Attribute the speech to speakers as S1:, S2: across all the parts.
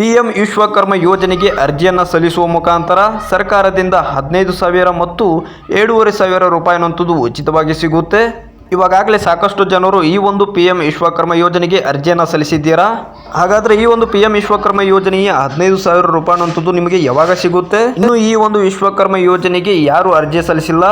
S1: PM Vishwakarma ಯೋಜನೆಗೆ ಅರ್ಜಿಯನ್ನು ಸಲ್ಲಿಸುವ ಮುಖಾಂತರ ಸರ್ಕಾರದಿಂದ ಹದಿನೈದು ಸಾವಿರ ಮತ್ತು ಏಳೂವರೆ ಸಾವಿರ ರೂಪಾಯಿನಂತದ್ದು ಉಚಿತವಾಗಿ ಸಿಗುತ್ತೆ. ಇವಾಗಲೇ ಸಾಕಷ್ಟು ಜನರು ಈ ಒಂದು ಪಿ ಎಂ ವಿಶ್ವಕರ್ಮ ಯೋಜನೆಗೆ ಅರ್ಜಿಯನ್ನು ಸಲ್ಲಿಸಿದ್ದೀರಾ? ಹಾಗಾದರೆ ಈ ಒಂದು ಪಿ ಎಂ ವಿಶ್ವಕರ್ಮ ಯೋಜನೆಯ ಹದಿನೈದು ಸಾವಿರ ರೂಪಾಯಿನಂತದ್ದು ನಿಮಗೆ ಯಾವಾಗ ಸಿಗುತ್ತೆ? ಇನ್ನು ಈ ಒಂದು ವಿಶ್ವಕರ್ಮ ಯೋಜನೆಗೆ ಯಾರು ಅರ್ಜಿ ಸಲ್ಲಿಸಿಲ್ಲ?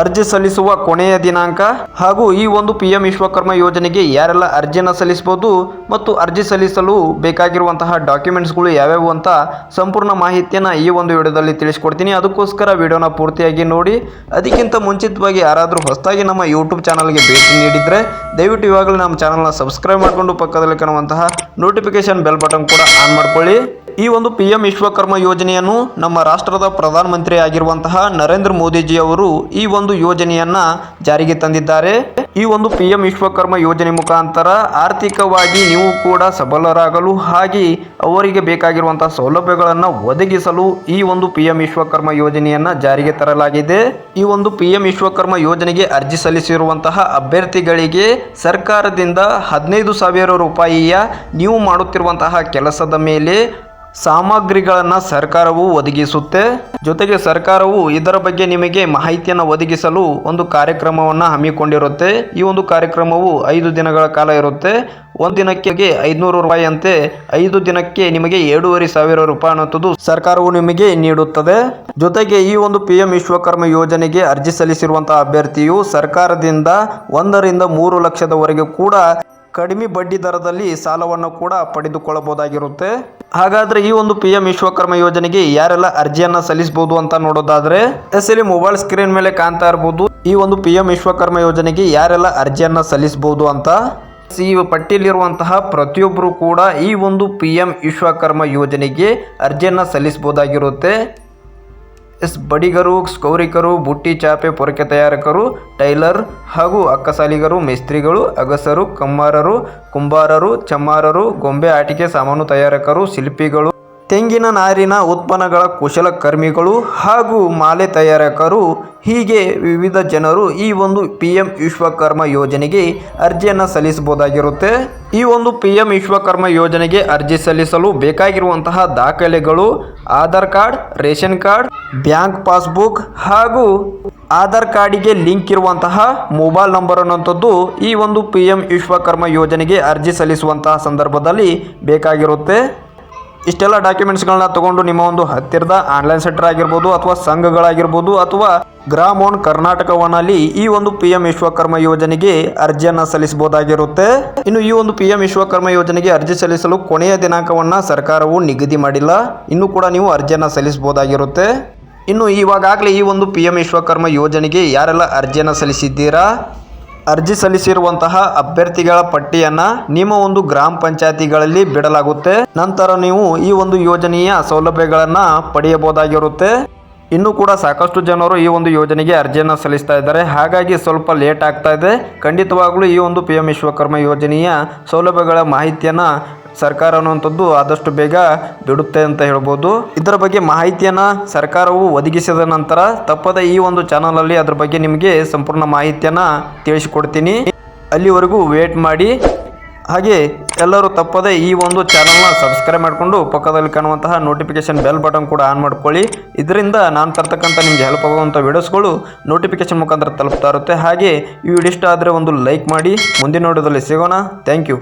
S1: ಅರ್ಜಿ ಸಲ್ಲಿಸುವ ಕೊನೆಯ ದಿನಾಂಕ ಹಾಗೂ ಈ ಒಂದು ಪಿ ಎಂ ವಿಶ್ವಕರ್ಮ ಯೋಜನೆಗೆ ಯಾರೆಲ್ಲ ಅರ್ಜಿಯನ್ನು ಸಲ್ಲಿಸಬಹುದು ಮತ್ತು ಅರ್ಜಿ ಸಲ್ಲಿಸಲು ಬೇಕಾಗಿರುವಂತಹ ಡಾಕ್ಯುಮೆಂಟ್ಸ್ಗಳು ಯಾವ್ಯಾವು ಅಂತ ಸಂಪೂರ್ಣ ಮಾಹಿತಿಯನ್ನು ಈ ಒಂದು ವಿಡಿಯೋದಲ್ಲಿ ತಿಳಿಸ್ಕೊಡ್ತೀನಿ. ಅದಕ್ಕೋಸ್ಕರ ವಿಡಿಯೋನ ಪೂರ್ತಿಯಾಗಿ ನೋಡಿ. ಅದಕ್ಕಿಂತ ಮುಂಚಿತವಾಗಿ ಯಾರಾದರೂ ಹೊಸದಾಗಿ ನಮ್ಮ ಯೂಟ್ಯೂಬ್ ಚಾನಲ್ಗೆ ಭೇಟಿ ನೀಡಿದರೆ ದಯವಿಟ್ಟು ಇವಾಗಲೇ ನಮ್ಮ ಚಾನಲ್ನ ಸಬ್ಸ್ಕ್ರೈಬ್ ಮಾಡಿಕೊಂಡು ಪಕ್ಕದಲ್ಲಿ ಕಾಣುವಂತಹ ನೋಟಿಫಿಕೇಶನ್ ಬೆಲ್ ಬಟನ್ ಕೂಡ ಆನ್ ಮಾಡಿಕೊಳ್ಳಿ. ಈ ಒಂದು ಪಿ ಎಂ ವಿಶ್ವಕರ್ಮ ಯೋಜನೆಯನ್ನು ನಮ್ಮ ರಾಷ್ಟ್ರದ ಪ್ರಧಾನಮಂತ್ರಿ ಆಗಿರುವಂತಹ ನರೇಂದ್ರ ಮೋದಿಜಿ ಅವರು ಈ ಒಂದು ಯೋಜನೆಯನ್ನ ಜಾರಿಗೆ ತಂದಿದ್ದಾರೆ. ಈ ಒಂದು ಪಿ ಎಂ ವಿಶ್ವಕರ್ಮ ಯೋಜನೆ ಮುಖಾಂತರ ಆರ್ಥಿಕವಾಗಿ ನೀವು ಕೂಡ ಸಬಲರಾಗಲು ಹಾಗೆ ಅವರಿಗೆ ಬೇಕಾಗಿರುವಂತಹ ಸೌಲಭ್ಯಗಳನ್ನು ಒದಗಿಸಲು ಈ ಒಂದು ಪಿ ಎಂ ವಿಶ್ವಕರ್ಮ ಯೋಜನೆಯನ್ನ ಜಾರಿಗೆ ತರಲಾಗಿದೆ. ಈ ಒಂದು ಪಿ ಎಂ ವಿಶ್ವಕರ್ಮ ಯೋಜನೆಗೆ ಅರ್ಜಿ ಸಲ್ಲಿಸಿರುವಂತಹ ಅಭ್ಯರ್ಥಿಗಳಿಗೆ ಸರ್ಕಾರದಿಂದ ಹದಿನೈದು ಸಾವಿರ ರೂಪಾಯಿಯ ನೀವು ಮಾಡುತ್ತಿರುವಂತಹ ಕೆಲಸದ ಮೇಲೆ ಸಾಮಗ್ರಿಗಳನ್ನು ಸರ್ಕಾರವು ಒದಗಿಸುತ್ತೆ. ಜೊತೆಗೆ ಸರ್ಕಾರವು ಇದರ ಬಗ್ಗೆ ನಿಮಗೆ ಮಾಹಿತಿಯನ್ನು ಒದಗಿಸಲು ಒಂದು ಕಾರ್ಯಕ್ರಮವನ್ನು ಹಮ್ಮಿಕೊಂಡಿರುತ್ತೆ. ಈ ಒಂದು ಕಾರ್ಯಕ್ರಮವು ಐದು ದಿನಗಳ ಕಾಲ ಇರುತ್ತೆ. ಒಂದು ದಿನಕ್ಕೆ ಐದುನೂರು ರೂಪಾಯಿ ಅಂತೆ ಐದು ದಿನಕ್ಕೆ ನಿಮಗೆ ಎರಡೂವರೆ ಸಾವಿರ ರೂಪಾಯಿ ಅನ್ನೋದು ಸರ್ಕಾರವು ನಿಮಗೆ ನೀಡುತ್ತದೆ. ಜೊತೆಗೆ ಈ ಒಂದು ಪಿ ಎಂ ವಿಶ್ವಕರ್ಮ ಯೋಜನೆಗೆ ಅರ್ಜಿ ಸಲ್ಲಿಸಿರುವಂತಹ ಅಭ್ಯರ್ಥಿಯು ಸರ್ಕಾರದಿಂದ ಒಂದರಿಂದ ಮೂರು ಲಕ್ಷದವರೆಗೆ ಕೂಡ ಕಡಿಮೆ ಬಡ್ಡಿ ದರದಲ್ಲಿ ಸಾಲವನ್ನು ಕೂಡ ಪಡೆದುಕೊಳ್ಳಬಹುದಾಗಿರುತ್ತೆ. ಹಾಗಾದ್ರೆ ಈ ಒಂದು ಪಿ ಎಂ ವಿಶ್ವಕರ್ಮ ಯೋಜನೆಗೆ ಯಾರೆಲ್ಲ ಅರ್ಜಿಯನ್ನ ಸಲ್ಲಿಸಬಹುದು ಅಂತ ನೋಡೋದಾದ್ರೆ ಎಸ್ ಎಲ್ಲಿ ಮೊಬೈಲ್ ಸ್ಕ್ರೀನ್ ಮೇಲೆ ಕಾಣ್ತಾ ಇರಬಹುದು ಈ ಒಂದು ಪಿ ಎಂ ವಿಶ್ವಕರ್ಮ ಯೋಜನೆಗೆ ಯಾರೆಲ್ಲ ಅರ್ಜಿಯನ್ನ ಸಲ್ಲಿಸಬಹುದು ಅಂತ. ಈ ಪಟ್ಟಿಯಲ್ಲಿರುವಂತಹ ಪ್ರತಿಯೊಬ್ಬರು ಕೂಡ ಈ ಒಂದು ಪಿ ಎಂ ವಿಶ್ವಕರ್ಮ ಯೋಜನೆಗೆ ಅರ್ಜಿಯನ್ನ ಸಲ್ಲಿಸಬಹುದಾಗಿರುತ್ತೆ. ಎಸ್ ಬಡಿಗರು, ಸ್ಕೌರಿಕರು, ಬುಟ್ಟಿ ಚಾಪೆ, ಪೊರಕೆ ತಯಾರಕರು, ಟೈಲರ್ ಹಾಗೂ ಅಕ್ಕಸಾಲಿಗರು, ಮೇಸ್ತ್ರಿಗಳು, ಅಗಸರು, ಕಮ್ಮಾರರು, ಕುಂಬಾರರು, ಚಮ್ಮಾರರು, ಗೊಂಬೆ ಆಟಿಕೆ ಸಾಮಾನು ತಯಾರಕರು, ಶಿಲ್ಪಿಗಳು ತೆಂಗಿನ ನಾರಿನ ಉತ್ಪನ್ನಗಳ ಕುಶಲಕರ್ಮಿಗಳು ಹಾಗೂ ಮಾಲೆ ತಯಾರಕರು. ಹೀಗೆ ವಿವಿಧ ಜನರು ಈ ಒಂದು ಪಿ ಎಂ ವಿಶ್ವಕರ್ಮ ಯೋಜನೆಗೆ ಅರ್ಜಿಯನ್ನು ಸಲ್ಲಿಸಬಹುದಾಗಿರುತ್ತೆ. ಈ ಒಂದು ಪಿ ಎಂ ವಿಶ್ವಕರ್ಮ ಯೋಜನೆಗೆ ಅರ್ಜಿ ಸಲ್ಲಿಸಲು ಬೇಕಾಗಿರುವಂತಹ ದಾಖಲೆಗಳು, Aadhaar card, ration card, bank passbook ಹಾಗೂ ಆಧಾರ್ ಕಾರ್ಡಿಗೆ ಲಿಂಕ್ ಇರುವಂತಹ ಮೊಬೈಲ್ ನಂಬರ್ ಅನ್ನುವಂಥದ್ದು ಈ ಒಂದು ಪಿ ಎಂ ವಿಶ್ವಕರ್ಮ ಯೋಜನೆಗೆ ಅರ್ಜಿ ಸಲ್ಲಿಸುವಂತಹ ಸಂದರ್ಭದಲ್ಲಿ ಬೇಕಾಗಿರುತ್ತೆ. ಇಷ್ಟೆಲ್ಲ ಡಾಕ್ಯುಮೆಂಟ್ಸ್ಗಳನ್ನ ತಗೊಂಡು ನಿಮ್ಮ ಒಂದು ಹತ್ತಿರದ ಆನ್ಲೈನ್ ಸೆಂಟರ್ ಆಗಿರ್ಬೋದು ಅಥವಾ ಸಂಘಗಳಾಗಿರ್ಬೋದು ಅಥವಾ ಗ್ರಾಮ್ ಓನ್ ಕರ್ನಾಟಕವನಲ್ಲಿ ಈ ಒಂದು ಪಿ ಎಂ ವಿಶ್ವಕರ್ಮ ಯೋಜನೆಗೆ ಅರ್ಜಿಯನ್ನು ಸಲ್ಲಿಸಬಹುದಾಗಿರುತ್ತೆ. ಇನ್ನು ಈ ಒಂದು ಪಿ ಎಂ ವಿಶ್ವಕರ್ಮ ಯೋಜನೆಗೆ ಅರ್ಜಿ ಸಲ್ಲಿಸಲು ಕೊನೆಯ ದಿನಾಂಕವನ್ನು ಸರ್ಕಾರವು ನಿಗದಿ ಮಾಡಿಲ್ಲ. ಇನ್ನು ಕೂಡ ನೀವು ಅರ್ಜಿಯನ್ನು ಸಲ್ಲಿಸಬಹುದಾಗಿರುತ್ತೆ. ಇನ್ನು ಇವಾಗಲೇ ಈ ಒಂದು ಪಿ ಎಂ ವಿಶ್ವಕರ್ಮ ಯೋಜನೆಗೆ ಯಾರೆಲ್ಲ ಅರ್ಜಿಯನ್ನು ಸಲ್ಲಿಸಿದ್ದೀರಾ? ಅರ್ಜಿ ಸಲ್ಲಿಸಿರುವಂತಹ ಅಭ್ಯರ್ಥಿಗಳ ಪಟ್ಟಿಯನ್ನ ನಿಮ್ಮ ಒಂದು ಗ್ರಾಮ ಪಂಚಾಯತಿಗಳಲ್ಲಿ ಬಿಡಲಾಗುತ್ತೆ. ನಂತರ ನೀವು ಈ ಒಂದು ಯೋಜನೆಯ ಸೌಲಭ್ಯಗಳನ್ನ ಪಡೆಯಬಹುದಾಗಿರುತ್ತೆ. ಇನ್ನೂ ಕೂಡ ಸಾಕಷ್ಟು ಜನರು ಈ ಒಂದು ಯೋಜನೆಗೆ ಅರ್ಜಿಯನ್ನು ಸಲ್ಲಿಸ್ತಾ ಇದ್ದಾರೆ. ಹಾಗಾಗಿ ಸ್ವಲ್ಪ ಲೇಟ್ ಆಗ್ತಾ ಇದೆ. ಖಂಡಿತವಾಗಲೂ ಈ ಒಂದು ಪಿ ಎಂ ವಿಶ್ವಕರ್ಮ ಯೋಜನೆಯ ಸೌಲಭ್ಯಗಳ ಮಾಹಿತಿಯನ್ನು ಸರ್ಕಾರ ಅನ್ನುವಂಥದ್ದು ಆದಷ್ಟು ಬೇಗ ಬಿಡುತ್ತೆ ಅಂತ ಹೇಳ್ಬೋದು. ಇದರ ಬಗ್ಗೆ ಮಾಹಿತಿಯನ್ನು ಸರ್ಕಾರವು ಒದಗಿಸಿದ ನಂತರ ತಪ್ಪದ ಈ ಒಂದು ಚಾನಲಲ್ಲಿ ಅದರ ಬಗ್ಗೆ ನಿಮಗೆ ಸಂಪೂರ್ಣ ಮಾಹಿತಿಯನ್ನು ತಿಳಿಸಿಕೊಡ್ತೀನಿ. ಅಲ್ಲಿವರೆಗೂ ವೇಟ್ ಮಾಡಿ. ಹಾಗೆ ಎಲ್ಲರೂ ತಪ್ಪದೆ ಈ ಒಂದು ಚಾನಲ್ನ ಸಬ್ಸ್ಕ್ರೈಬ್ ಮಾಡಿಕೊಂಡು ಪಕ್ಕದಲ್ಲಿ ಕಾಣುವಂತಹ ನೋಟಿಫಿಕೇಶನ್ ಬೆಲ್ ಬಟನ್ ಕೂಡ ಆನ್ ಮಾಡ್ಕೊಳ್ಳಿ. ಇದರಿಂದ ನಾನು ತರ್ತಕ್ಕಂಥ ನಿಮಗೆ ಹೆಲ್ಪ್ ಆಗುವಂಥ ವಿಡಿಯೋಸ್ಗಳು ನೋಟಿಫಿಕೇಶನ್ ಮುಖಾಂತರ ತಲುಪ್ತಾ ಇರುತ್ತೆ. ಹಾಗೆ ಈ ವಿಡಿಯೋ ಇಷ್ಟ ಆದರೆ ಒಂದು ಲೈಕ್ ಮಾಡಿ. ಮುಂದಿನ ವಿಡಿಯೋದಲ್ಲಿ ಸಿಗೋಣ. Thank you